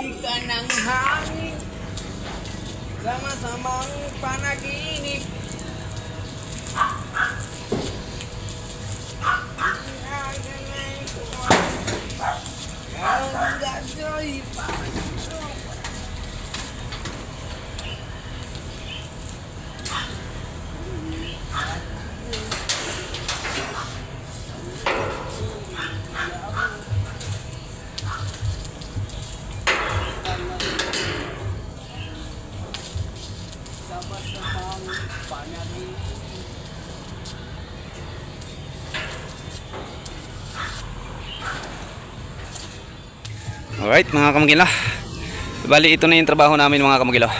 ka ng hangin sa masamang panaginip. Ang gadoy pa. Alright mga kamagila. Bali ito na yung trabaho namin mga kamagila.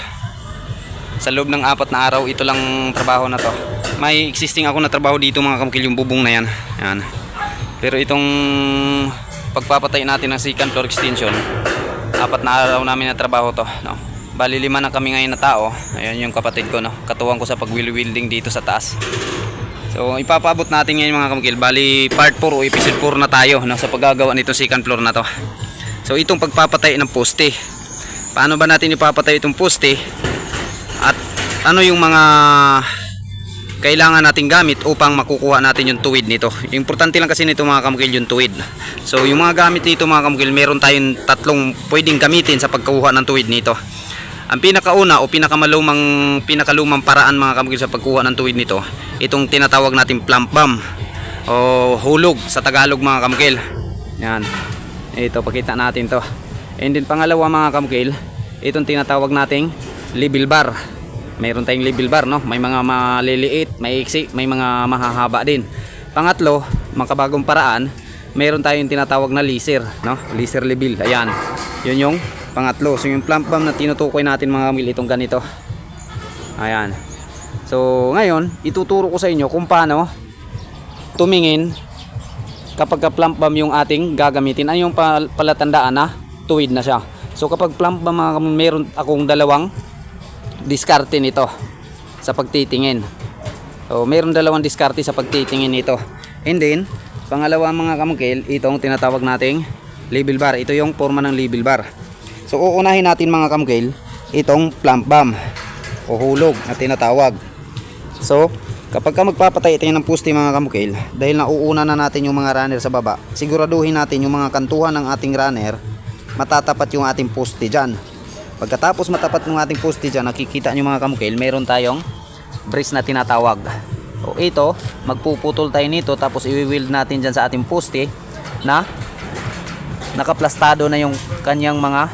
Sa loob ng apat na araw, ito lang trabaho na to. May existing ako na trabaho dito mga kamagila, yung bubong na yan. yan. Pero itong pagpapatay natin ng second floor extension, apat na araw namin na trabaho to. No? Bali lima na kami ngayon na tao. Ayan yung kapatid ko. No? Katuwang ko sa pag-wheeling dito sa taas. So ipapabot natin ngayon mga kamagil. Bali part 4 o episode 4 na tayo no? sa paggagawa nitong second floor na to. So itong pagpapatay ng poste. Paano ba natin ipapatay itong poste? At ano yung mga kailangan nating gamit upang makukuha natin yung tuwid nito. Importante lang kasi nito mga kamukil yung tuwid. So yung mga gamit nito mga kamukil, meron tayong tatlong pwedeng gamitin sa pagkuha ng tuwid nito. Ang pinakauna o pinakamalumang pinakalumang paraan mga kamukil sa pagkuha ng tuwid nito, itong tinatawag nating plump o hulog sa Tagalog mga kamukil. Yan. Ito, pakita natin to. And then pangalawa mga kamukil, itong tinatawag nating level bar. Mayroon tayong level bar, no? May mga maliliit, may iksi, may mga mahahaba din. Pangatlo, makabagong paraan, mayroon tayong tinatawag na laser, no? Laser level. Ayan. Yun yung pangatlo. So yung plump bomb na tinutukoy natin mga kamukil, itong ganito. Ayan. So ngayon, ituturo ko sa inyo kung paano tumingin kapag ka plump bomb yung ating gagamitin ay yung pal- palatandaan na tuwid na siya. So kapag plump bomb mga kamon, meron akong dalawang diskarte nito sa pagtitingin. So meron dalawang diskarte sa pagtitingin nito. And then pangalawa mga kamukil itong tinatawag nating label bar. Ito yung forma ng label bar. So uunahin natin mga kamukil itong plump bomb o hulog na tinatawag. So, kapag ka magpapatay tayo ng poste mga kamukil, dahil nauuna na natin yung mga runner sa baba, siguraduhin natin yung mga kantuhan ng ating runner, matatapat yung ating poste dyan. Pagkatapos matapat yung ating poste dyan, nakikita nyo mga kamukil, meron tayong brace na tinatawag. O ito, magpuputol tayo nito, tapos i-weld natin dyan sa ating poste na nakaplastado na yung kanyang mga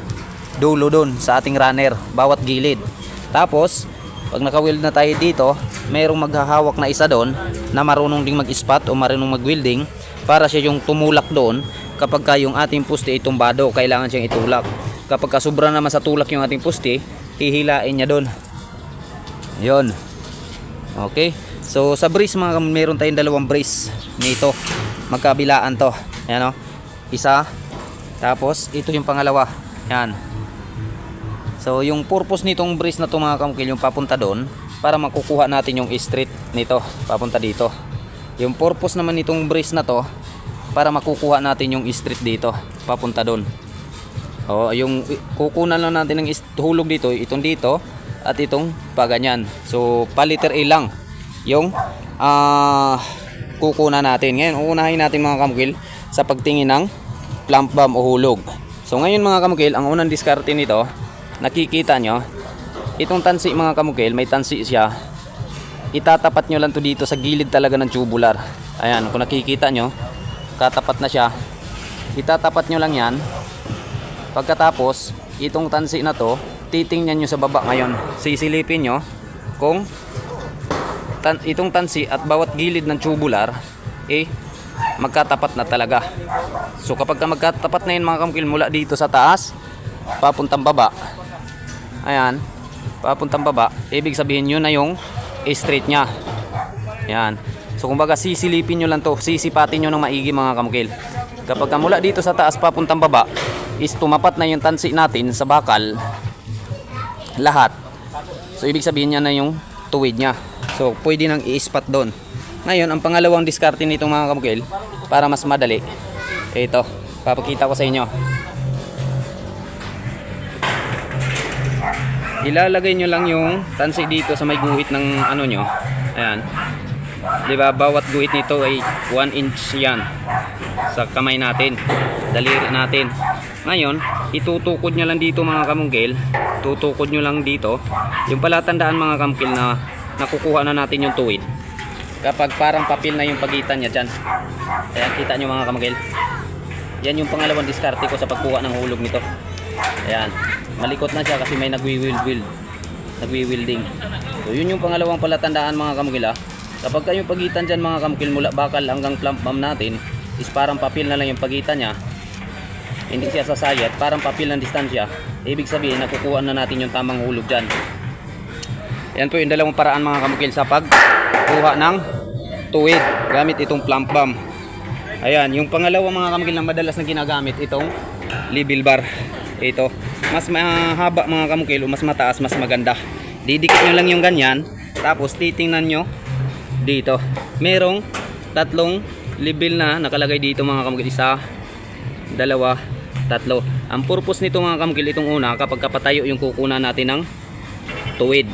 dulo doon sa ating runner, bawat gilid. Tapos, pag naka-weld na tayo dito, mayroong maghahawak na isa doon na marunong ding mag-spot o marunong mag-welding para siya yung tumulak doon kapag ka yung ating poste ay tumbado, kailangan siyang itulak. Kapag ka sobra naman sa tulak yung ating poste, hihilain niya doon. Yon. Okay. So sa brace mga meron tayong dalawang brace nito. Magkabilaan to. Ayan o. Isa. Tapos ito yung pangalawa. Yan. So yung purpose nitong brace na to mga kamukil yung papunta doon para makukuha natin yung straight nito papunta dito. Yung purpose naman nitong brace na to para makukuha natin yung straight dito papunta doon. O yung kukunan lang natin ng hulog dito itong dito at itong paganyan. So paliter A lang yung ah kukunan natin. Ngayon uunahin natin mga kamukil sa pagtingin ng plump bomb o hulog. So ngayon mga kamukil, ang unang diskarte nito nakikita nyo itong tansi mga kamukil may tansi siya. Itatapat nyo lang to dito sa gilid talaga ng tubular. Ayan kung nakikita nyo katapat na siya. Itatapat nyo lang yan. Pagkatapos itong tansi na to titingnan nyo sa baba ngayon. Sisilipin nyo kung tan itong tansi at bawat gilid ng tubular eh magkatapat na talaga. So kapag ka magkatapat na yun mga kamukil mula dito sa taas papuntang baba ayan. Papuntang baba. Ibig sabihin yun na yung straight nya yan so kumbaga sisilipin nyo lang to. Sisipatin nyo ng maigi mga kamukil. Kapag ka mula dito sa taas papuntang baba is tumapat na yung tansi natin sa bakal. Lahat. So ibig sabihin niya na yung tuwid nya so pwede nang i-spot doon. Ngayon ang pangalawang diskarte nito mga kamukil para mas madali ito. Papakita ko sa inyo ilalagay nyo lang yung tansi dito sa may guhit ng ano nyo. Ayan. Di ba? Bawat guhit nito ay 1 inch yan sa kamay natin. Daliri natin. Ngayon, itutukod nyo lang dito mga kamungkil. Tutukod nyo lang dito. Yung palatandaan mga kamungkil na nakukuha na natin yung tuwid. Kapag parang papel na yung pagitan niya dyan. Ayan, kita nyo mga kamungkil. Yan yung pangalawang diskarte ko sa pagkuha ng hulog nito. Ayan. Malikot na siya kasi may nagwi-wild-wild. Nagwi-wielding. So yun yung pangalawang palatandaan mga kamukil ah. Kapag kayo pagitan dyan mga kamukil mula bakal hanggang plump bomb natin is parang papel na lang yung pagitan niya. Hindi siya sasayat. Parang papel ng distansya. Ibig sabihin nakukuha na natin yung tamang hulog dyan. Yan po yung dalawang paraan mga kamukil sa pagkuha ng tuwid gamit itong plump bomb. Ayan, yung pangalawa mga kamukil na madalas na ginagamit itong level bar. Ito, mas mahaba mga kamukil o mas mataas, mas maganda. Didikit nyo lang yung ganyan, tapos titingnan nyo dito. Merong tatlong level na nakalagay dito mga kamukil. Isa, dalawa, tatlo. Ang purpose nito mga kamukil, itong una, kapag kapatayo yung kukunan natin ng tuwid.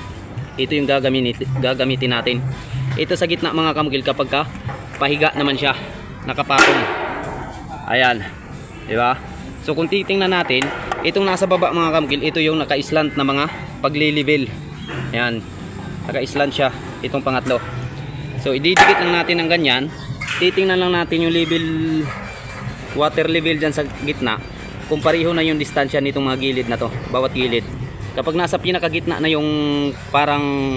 Ito yung gagamitin, gagamitin natin. Ito sa gitna mga kamukil kapag ka pahiga naman siya, nakapatong. Ayan. Di ba? So kung titingnan natin, itong nasa baba mga kamukil, ito yung naka-slant na mga pagli-level. Ayan. Naka-slant siya, itong pangatlo. So ididikit lang natin ng ganyan. Titingnan lang natin yung level water level dyan sa gitna. Kung pareho na yung distansya nitong mga gilid na to, bawat gilid. Kapag nasa pinakagitna na yung parang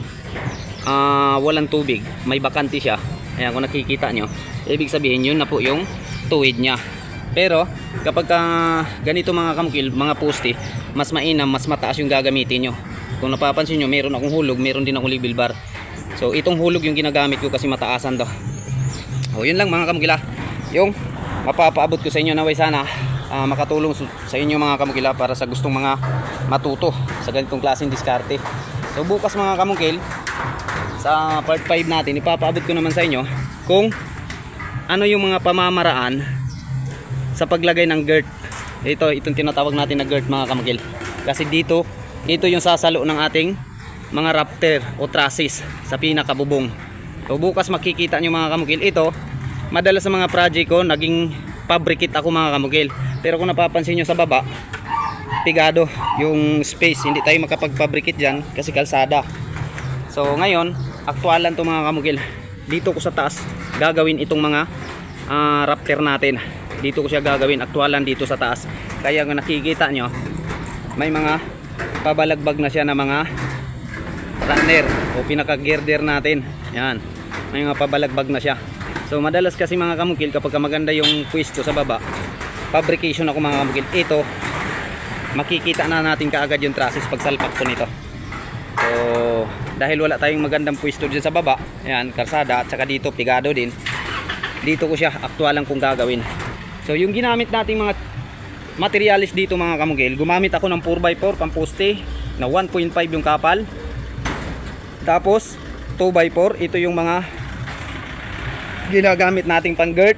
ah, walang tubig, may bakante siya. Ayan, kung nakikita nyo, ibig sabihin yun na po yung tuwid niya. Pero, kapag ka ganito mga kamukil, mga poste, mas mainam, mas mataas yung gagamitin nyo. Kung napapansin nyo, meron akong hulog, meron din akong level bar. So, itong hulog yung ginagamit ko kasi mataasan to. O, yun lang mga kamukila. Yung mapapaabot ko sa inyo naway sana ah, makatulong sa inyo mga kamukila para sa gustong mga matuto sa ganitong klaseng diskarte. So, bukas mga kamukil, sa part 5 natin, ipapaabot ko naman sa inyo kung ano yung mga pamamaraan sa paglagay ng GERT. Ito, itong tinatawag natin na GERT mga kamukil. Kasi dito, ito yung sasalo ng ating mga raptor o trusses sa pinakabubong. So bukas makikita nyo mga kamukil. Ito, madalas sa mga project ko, naging fabricate ako mga kamukil. Pero kung napapansin nyo sa baba, pigado yung space. Hindi tayo makapag-fabricate dyan kasi kalsada. So ngayon, aktualan to mga kamukil. Dito ko sa taas gagawin itong mga ah, raptor natin. Dito ko siya gagawin aktualan dito sa taas. Kaya kung nakikita nyo, may mga pabalagbag na siya na mga runner o pinaka-girder natin. Yan. May mga pabalagbag na siya. So madalas kasi mga kamukil kapag ka maganda yung pwesto sa baba, fabrication ako mga kamukil. Ito, makikita na natin kaagad yung trusses pag salpak ko nito. So, dahil wala tayong magandang pwesto dyan sa baba, ayan, karsada at saka dito, pigado din. Dito ko siya, aktualan kong gagawin. So, yung ginamit nating mga materialis dito mga kamugil, gumamit ako ng 4x4 pamposte na 1.5 yung kapal. Tapos, 2x4, ito yung mga ginagamit nating pang girt.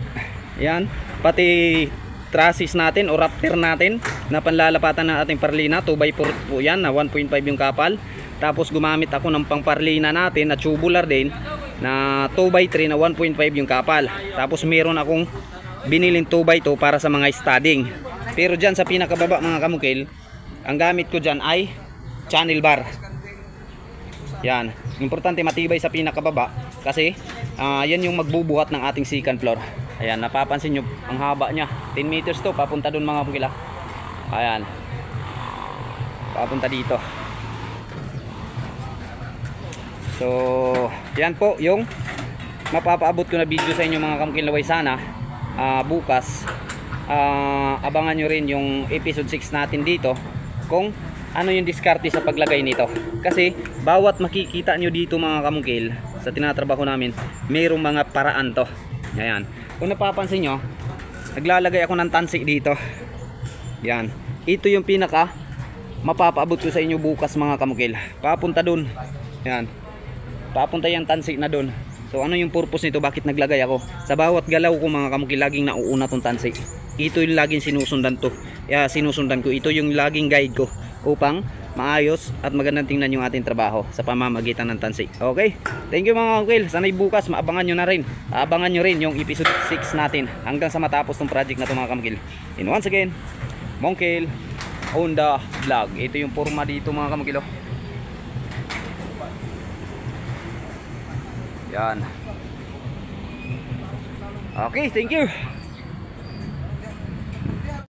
Ayan, pati trusses natin o raptor natin na panlalapatan ng ating parlina 2x4 po yan na 1.5 yung kapal tapos gumamit ako ng pangparlina natin na tubular din na 2x3 na 1.5 yung kapal. Tapos meron akong biniling 2x2 para sa mga studding. Pero dyan sa pinakababa mga kamukil ang gamit ko dyan ay channel bar. Yan. Importante matibay sa pinakababa kasi ah, yan yung magbubuhat ng ating second floor. Ayan napapansin nyo ang haba nya 10 meters to papunta dun mga kamukil ah. ayan. Papunta dito So, yan po yung mapapaabot ko na video sa inyo mga kamukilaway sana ah, bukas. ah, abangan nyo rin yung episode 6 natin dito kung ano yung diskarte sa paglagay nito. Kasi bawat makikita nyo dito mga kamukil sa tinatrabaho namin, mayroong mga paraan to. Ayan. Kung napapansin nyo, naglalagay ako ng tansik dito. Yan. Ito yung pinaka mapapaabot ko sa inyo bukas mga kamukil. Papunta dun. Yan papunta yung tansik na doon. So ano yung purpose nito? Bakit naglagay ako? Sa bawat galaw ko mga kamukil, laging nauuna tong tansik. Ito yung laging sinusundan to. Yeah, sinusundan ko. Ito yung laging guide ko. upang maayos at magandang tingnan yung ating trabaho sa pamamagitan ng tansi. Okay? Thank you mga kamukwil. Sana'y bukas maabangan nyo na rin. Abangan nyo rin yung episode 6 natin hanggang sa matapos ng project na ito mga kamukwil. And once again, Mongkil on the vlog. Ito yung forma dito mga kamukwil. Yan. Okay, thank you.